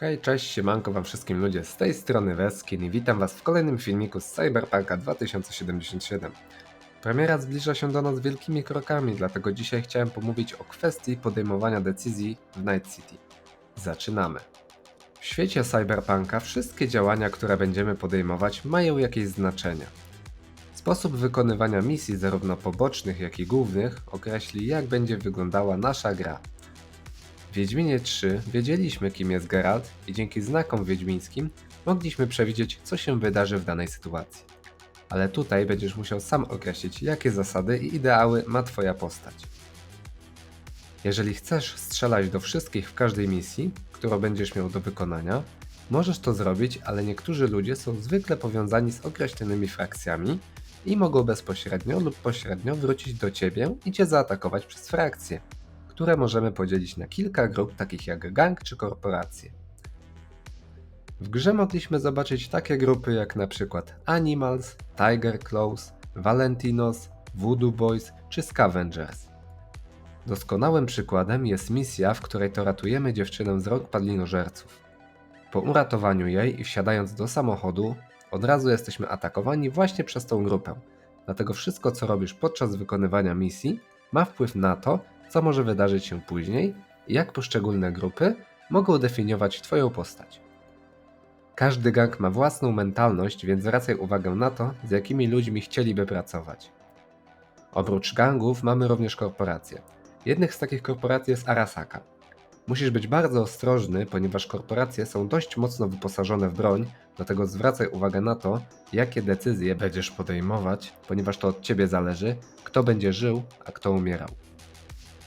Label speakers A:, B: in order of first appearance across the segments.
A: Hej, cześć, siemanko wam wszystkim ludzie, z tej strony Weskin i witam was w kolejnym filmiku z Cyberpunka 2077. Premiera zbliża się do nas wielkimi krokami, dlatego dzisiaj chciałem pomówić o kwestii podejmowania decyzji w Night City. Zaczynamy. W świecie Cyberpunka wszystkie działania, które będziemy podejmować mają jakieś znaczenie. Sposób wykonywania misji zarówno pobocznych, jak i głównych określi jak będzie wyglądała nasza gra. Wiedźminie 3 wiedzieliśmy kim jest Geralt i dzięki znakom wiedźmińskim mogliśmy przewidzieć co się wydarzy w danej sytuacji. Ale tutaj będziesz musiał sam określić jakie zasady i ideały ma twoja postać. Jeżeli chcesz strzelać do wszystkich w każdej misji, którą będziesz miał do wykonania, możesz to zrobić, ale niektórzy ludzie są zwykle powiązani z określonymi frakcjami i mogą bezpośrednio lub pośrednio wrócić do ciebie i cię zaatakować przez frakcję które możemy podzielić na kilka grup, takich jak gang czy korporacje. W grze mogliśmy zobaczyć takie grupy jak na przykład Animals, Tiger Claws, Valentinos, Voodoo Boys czy Scavengers. Doskonałym przykładem jest misja, w której to ratujemy dziewczynę z rąk padlinożerców. Po uratowaniu jej i wsiadając do samochodu, od razu jesteśmy atakowani właśnie przez tą grupę. Dlatego wszystko co robisz podczas wykonywania misji ma wpływ na to, co może wydarzyć się później i jak poszczególne grupy mogą definiować Twoją postać. Każdy gang ma własną mentalność, więc zwracaj uwagę na to, z jakimi ludźmi chcieliby pracować. Oprócz gangów mamy również korporacje. Jednych z takich korporacji jest Arasaka. Musisz być bardzo ostrożny, ponieważ korporacje są dość mocno wyposażone w broń, dlatego zwracaj uwagę na to, jakie decyzje będziesz podejmować, ponieważ to od ciebie zależy, kto będzie żył, a kto umierał.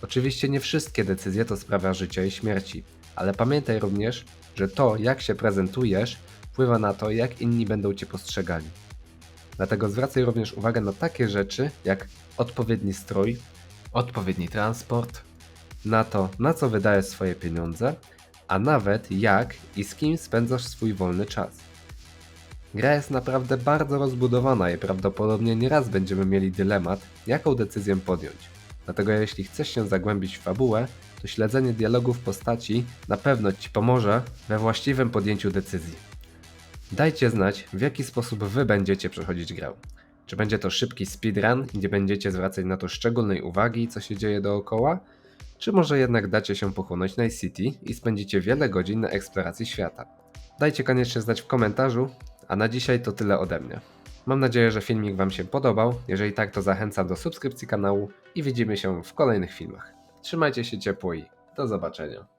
A: Oczywiście nie wszystkie decyzje to sprawa życia i śmierci, ale pamiętaj również, że to, jak się prezentujesz, wpływa na to, jak inni będą cię postrzegali. Dlatego zwracaj również uwagę na takie rzeczy jak odpowiedni strój, odpowiedni transport, na to, na co wydajesz swoje pieniądze, a nawet jak i z kim spędzasz swój wolny czas. Gra jest naprawdę bardzo rozbudowana i prawdopodobnie nieraz będziemy mieli dylemat, jaką decyzję podjąć. Dlatego jeśli chcesz się zagłębić w fabułę, to śledzenie dialogów postaci na pewno Ci pomoże we właściwym podjęciu decyzji. Dajcie znać, w jaki sposób Wy będziecie przechodzić grę. Czy będzie to szybki speedrun, gdzie będziecie zwracać na to szczególnej uwagi, co się dzieje dookoła, czy może jednak dacie się pochłonąć Night City i spędzicie wiele godzin na eksploracji świata. Dajcie koniecznie znać w komentarzu, a na dzisiaj to tyle ode mnie. Mam nadzieję, że filmik Wam się podobał. Jeżeli tak, to zachęcam do subskrypcji kanału i widzimy się w kolejnych filmach. Trzymajcie się ciepło i do zobaczenia.